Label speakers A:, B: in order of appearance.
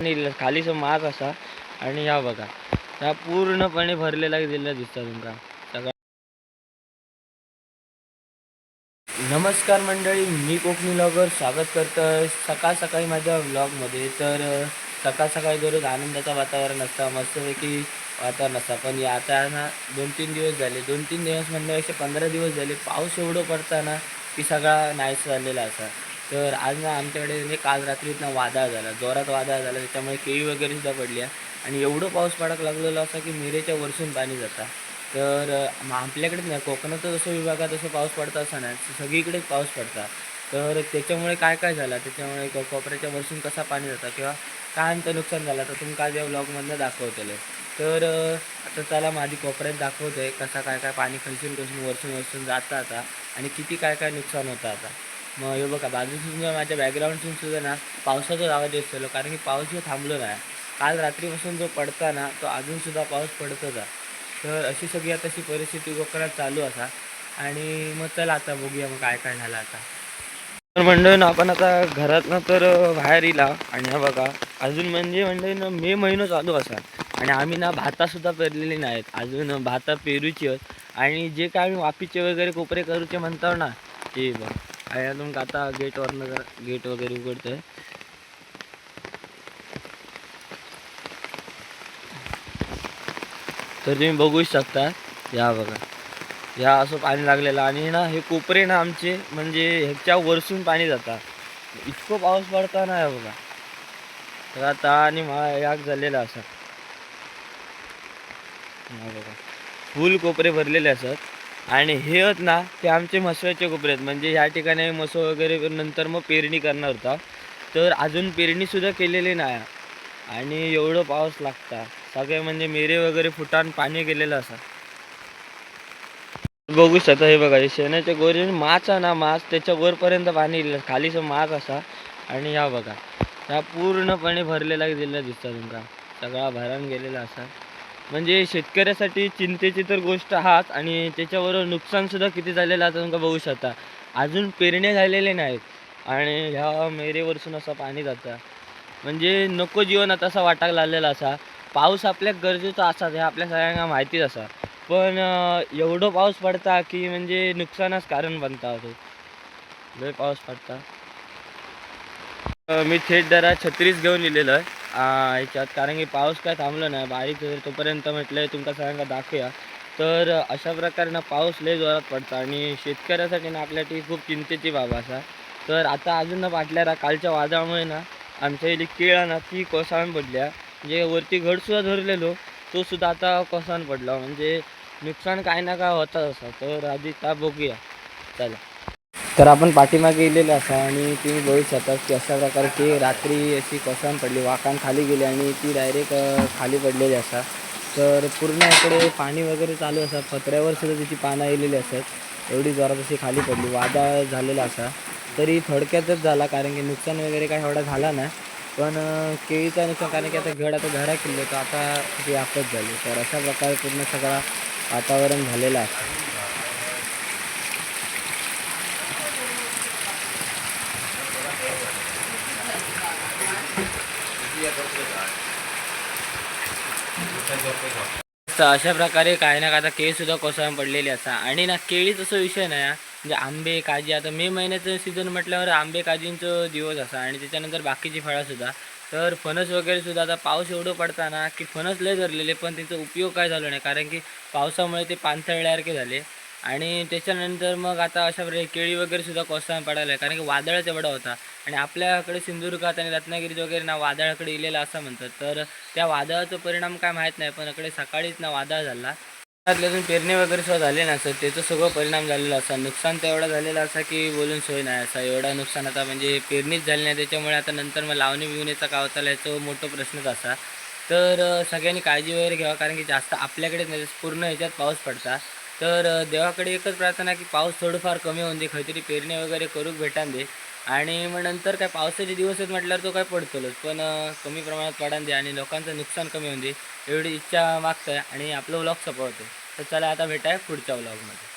A: आणि खाली सो माग असा आणि ह्या बघा. ह्या पूर्णपणे भरलेला दिलेला दिसता तुमका. सगळा. नमस्कार मंडळी मी कोकणी ब्लॉगर स्वागत करतोय. सकाळ सकाळी माझ्या ब्लॉगमध्ये तर सकाळ सकाळी दररोज आनंदाचं वातावरण असतं मस्तपैकी वातावरण असतं. पण आता ना दोन तीन दिवस झाले. दोन तीन दिवस म्हणण्यापेक्षा पंधरा दिवस झाले. पाऊस एवढं पडताना की सगळा नाहीस झालेला असा. तर आज ना आमच्याकडे म्हणजे काल रात्रीत ना वादळ झाला. जोरात वादळ झाला. त्याच्यामुळे केळी वगैरे सुद्धा पडली आहे. आणि एवढं पाऊस पडायला लागलेलं असं की मिरेच्या वरसून पाणी जाता. तर आपल्याकडे मग आपल्याकडेच नाही कोकणात जसं विभागात असं पाऊस पडता असं नाही सगळीकडेच पाऊस पडता तर त्याच्यामुळे काय काय झालं? त्याच्यामुळे कोपऱ्याच्या वरसून कसा पाणी जाता किंवा काय आमचं नुकसान झालं? तर तुम्ही काय या ब्लॉगमधनं दाखवतले. तर आता त्याला माझी कोपऱ्यात दाखवतोय कसा काय काय पाणी खलसून खलसून वरसून वरसून जातं आता आणि किती काय काय नुकसान होतं आता. मग हे बघा बाजूसून सुद्धा माझ्या बॅकग्राऊंडसून सुद्धा ना पावसाचाच आवाज येतो कारण की पाऊस जो थांबलो नाही काल रात्रीपासून जो पडता ना तो अजूनसुद्धा पाऊस पडतोच आहे. तर अशी सगळी आता अशी परिस्थिती कोकणात चालू असा. आणि मग चला आता बघूया मग काय काय झालं आता. तर मंडळीनं आपण आता घरातनं तर बाहेर येला आणि बघा अजून म्हणजे मंडळीनं मे महिनो चालू असा. आणि आम्ही ना भातासुद्धा पेरलेली नाहीत. अजून भाता पेरूची आहेत. आणि जे काय आम्ही वापीचे वगैरे कोपरे करूचे म्हणतो ना ते बघ. आहे अजून आता गेटवरनं गेट वगैरे उघडतोय. तर तुम्ही बघूच शकता. या बघा. या असं पाणी लागलेलं आणि ना हे कोपरे ना आमचे म्हणजे ह्याच्या वरसून पाणी जाता. इतकं पाऊस पडता ना बघा. तर आता आणि मा याक झालेला असा. बघा. फुल कोपरे भरलेले असत. आणि हे होत ना ते आमचे म्हसव्याचे कोपरे आहेत. म्हणजे ह्या ठिकाणी म्हसव वगैरे नंतर मग पेरणी करणार होता. तर अजून पेरणीसुद्धा केलेली नाही. आणि एवढं पाऊस लागता. सगळे म्हणजे मेरे वगैरे फुटान पाणी गेलेलं असं. बघू शकता हे बघा हे शेणाच्या गोरी माच ना मास त्याच्या वरपर्यंत पाणी येईल. खालीच माग असा. आणि ह्या बघा. ह्या पूर्णपणे भरलेला दिलेला दिसता तुमका. सगळा भरान गेलेला असा. म्हणजे शेतकऱ्यासाठी चिंतेची तर गोष्ट हाच आणि त्याच्याबरोबर नुकसानसुद्धा किती झालेलं आता तुमका बघू शकता. अजून पेरण्या झालेले नाहीत आणि ह्या मेरेवरसून असं पाणी जातं. म्हणजे नको जीवनात असा वाटाक लागलेला असा. पाऊस आपल्या गरजेचा असा हे आपल्या सगळ्यांना माहितीच असा. पण एवढं पाऊस पडता की म्हणजे नुकसानच कारण बनता तो लय पाऊस पडता. मी थेट जरा छत्रीच घेऊन दिलेलं आहे. आ, ह्याच्यात कारण की पाऊस काय थांबलो नाही बारीक तोपर्यंत म्हटलं तुमका सगळ्यांना दाखवूया. तर अशा प्रकारे ना पाऊस लय जोरात पडता आणि शेतकऱ्यासाठी ना आपल्यासाठी खूप चिंतेची बाब असा. तर आता अजून ना पाटल्या कालच्या वादळामुळे ना आमच्या इथे केळा ना ती कोसळून पडल्या. म्हणजे वरती घडसुद्धा धरलेलो तो सुद्धा आता कोसळून पडला. म्हणजे नुकसान काय ना काय होतं असं. तर आधी त्या बघूया. चला. तर आपण पाठीमागे गेलेलो असा आणि तुम्ही बघू शकता की अशा प्रकारे ती रात्री अशी कोसळून पडली वाकान खाली गेली आणि ती डायरेक्ट खाली पडलेली असा. तर पूर्ण इकडे पाणी वगैरे चालू असा पत्र्यावर सुद्धा तिची पानं येलेली असत. एवढी जोरात अशी खाली पडली वादा झालेला असा. तरी थोडक्यातच झाला कारण की नुकसान वगैरे काय एवढा झाला नाही पण केळीचा केळीचं नुकसान कारण की आता घड आता घरा किल्ले तर आता ती आपत झाली. तर अशा प्रकारे पूर्ण सगळा वातावरण झालेलं आहे. तर अशा प्रकारे काही ना काय आता केळीसुद्धा कोसळून पडलेली असा आणि ना केळीच तसं विषय नाही हा. म्हणजे आंबे काजी आता मे महिन्याचं सीझन म्हटल्यावर आंबे काजींचं दिवस असा. आणि त्याच्यानंतर बाकीची फळं सुद्धा. तर फणस वगैरे सुद्धा आता पाऊस एवढं पडताना की फणस लय धरलेले पण त्याचा उपयोग काय झाला नाही? कारण की पावसामुळे ते पानथळल्यासारखे झाले. आणि त्याच्यानंतर मग आता अशा प्रकारे केळी वगैरे सुद्धा कोसळून पडायला कारण की वादळच एवढा होता. आणि आपल्याकडे सिंधुदुर्गात आणि रत्नागिरीत वगैरे ना वादळाकडे इलेला असं म्हणतात. तर त्या वादळाचा परिणाम काय माहीत नाही. पण इकडे सकाळीच ना वादळ झाला. अजून पेरणी वगैरे सुद्धा झाले नसत त्याचं सगळं परिणाम झालेला असा. नुकसान तर एवढा झालेला असा की बोलून सोय नाही असा. एवढा नुकसान आता म्हणजे पेरणीच झाली नाही. त्याच्यामुळे आता नंतर मग लावणी बिवणीचा काय होता याचा मोठा प्रश्नच असा. तर सगळ्यांनी काळजी वगैरे घ्यावा. कारण की जास्त आपल्याकडेच नाही. पूर्ण ह्याच्यात पाऊस पडता. तर देवाकडे एकच प्रार्थना की पाऊस थोडंफार कमी होऊन दे काहीतरी पेरणी वगैरे करूक भेटान दे. आणि मग नंतर काय पावसाचे दिवस आहेत म्हटल्यावर तो काय पडतोच पण कमी प्रमाणात पडान दे आणि लोकांचं नुकसान कमी होऊन दे एवढी इच्छा मागतोय आणि आपलं व्लॉग सपवतो तर चला आता भेटाय पुढच्या व्लॉगमध्ये